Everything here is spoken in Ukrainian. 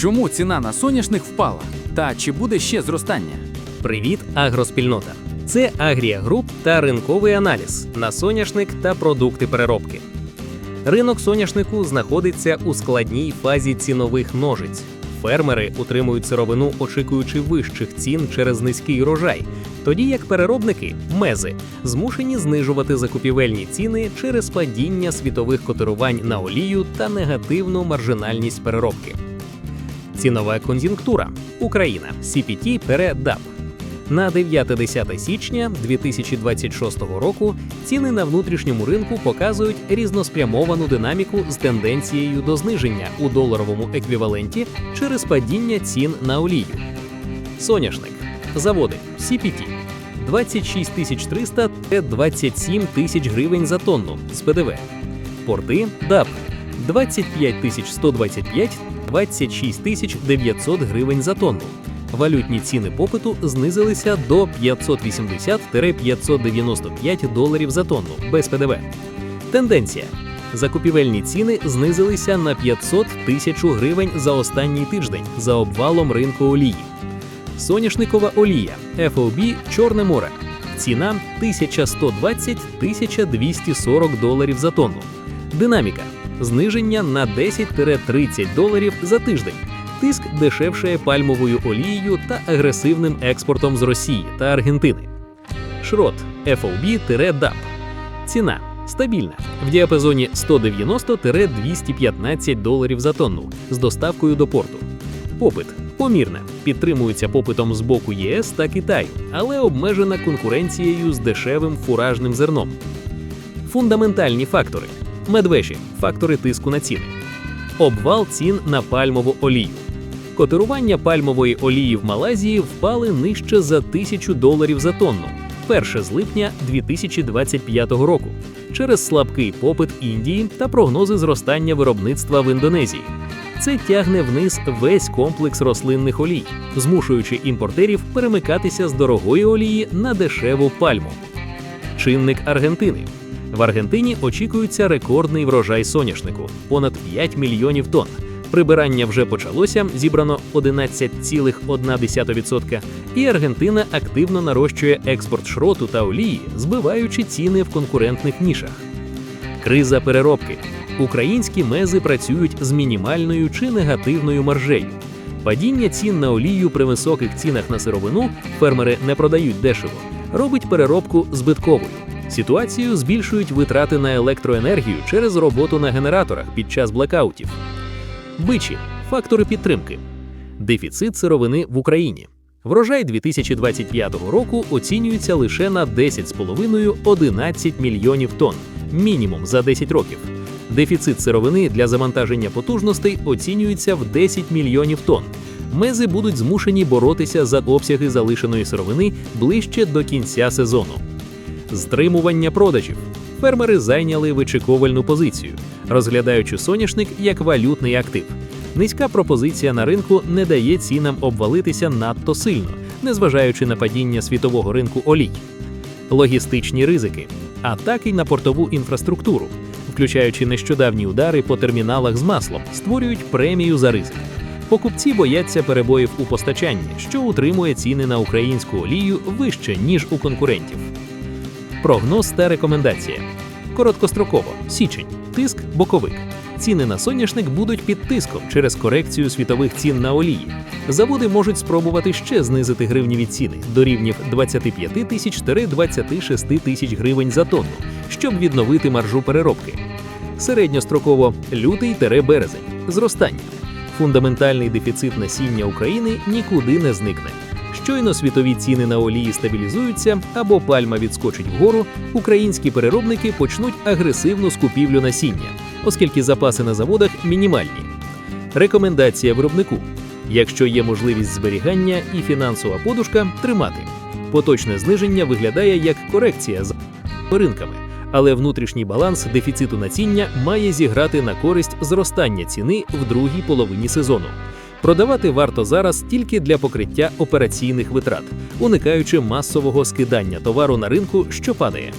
Чому ціна на соняшник впала? Та чи буде ще зростання? Привіт, агроспільнота! Це Агрія Груп та ринковий аналіз на соняшник та продукти переробки. Ринок соняшнику знаходиться у складній фазі цінових ножиць. Фермери утримують сировину, очікуючи вищих цін через низький урожай, тоді як переробники мези змушені знижувати закупівельні ціни через падіння світових котирувань на олію та негативну маржинальність переробки. Цінова кон'юнктура Україна CPT DAP. На 9-10 січня 2026 року ціни на внутрішньому ринку показують різноспрямовану динаміку з тенденцією до зниження у доларовому еквіваленті через падіння цін на олію. Соняшник. Заводи CPT 26 300 – 27 тисяч гривень за тонну з ПДВ. Порти ДАП 25 125 – 26 900 гривень за тонну. Валютні ціни попиту знизилися до 580-595 доларів за тонну без ПДВ. Тенденція. Закупівельні ціни знизилися на 500 тисяч гривень за останній тиждень за обвалом ринку олії. Соняшникова олія FOB Чорне море. Ціна 1120-1240 доларів за тонну. Динаміка. Зниження на 10-30 доларів за тиждень. Тиск дешевшає пальмовою олією та агресивним експортом з Росії та Аргентини. Шрот FOB-DAP. Ціна стабільна в діапазоні 190-215 доларів за тонну з доставкою до порту. Попит помірне, підтримується попитом з боку ЄС та Китаю, але обмежена конкуренцією з дешевим фуражним зерном. Фундаментальні фактори медвежі фактори тиску на ціни. Обвал цін на пальмову олію. Котирування пальмової олії в Малайзії впали нижче за тисячу доларів за тонну, перше з липня 2025 року, через слабкий попит Індії та прогнози зростання виробництва в Індонезії. Це тягне вниз весь комплекс рослинних олій, змушуючи імпортерів перемикатися з дорогої олії на дешеву пальму. Чинник Аргентини. В Аргентині очікується рекордний врожай соняшнику понад 5 мільйонів тонн. Прибирання вже почалося, зібрано 11,1%, і Аргентина активно нарощує експорт шроту та олії, збиваючи ціни в конкурентних нішах. Криза переробки. Українські мези працюють з мінімальною чи негативною маржею. Падіння цін на олію при високих цінах на сировину фермери не продають дешево, робить переробку збитковою. Ситуацію збільшують витрати на електроенергію через роботу на генераторах під час блекаутів. Бичі фактори підтримки. Дефіцит сировини в Україні. Врожай 2025 року оцінюється лише на 10,5-11 мільйонів тонн, мінімум за 10 років. Дефіцит сировини для завантаження потужностей оцінюється в 10 мільйонів тонн. Мези будуть змушені боротися за обсяги залишеної сировини ближче до кінця сезону. Стримування продажів. Фермери зайняли вичековальну позицію, розглядаючи соняшник як валютний актив. Низька пропозиція на ринку не дає цінам обвалитися надто сильно, незважаючи на падіння світового ринку олій. Логістичні ризики, атаки на портову інфраструктуру, включаючи нещодавні удари по терміналах з маслом, створюють премію за ризик. Покупці бояться перебоїв у постачанні, що утримує ціни на українську олію вище ніж у конкурентів. Прогноз та рекомендація. Короткостроково січень, тиск боковик. Ціни на соняшник будуть під тиском через корекцію світових цін на олії. Заводи можуть спробувати ще знизити гривніві ціни до рівнів 25 тисяч 26 тисяч гривень за тонну, щоб відновити маржу переробки. Середньостроково лютий тере березень. Зростання. Фундаментальний дефіцит насіння України нікуди не зникне. Щойно світові ціни на олії стабілізуються або пальма відскочить вгору, українські переробники почнуть агресивну скупівлю насіння, оскільки запаси на заводах мінімальні. Рекомендація виробнику: якщо є можливість зберігання і фінансова подушка, тримати. Поточне зниження виглядає як корекція з ринками, але внутрішній баланс дефіциту насіння має зіграти на користь зростання ціни в другій половині сезону. Продавати варто зараз тільки для покриття операційних витрат, уникаючи масового скидання товару на ринку, що падає.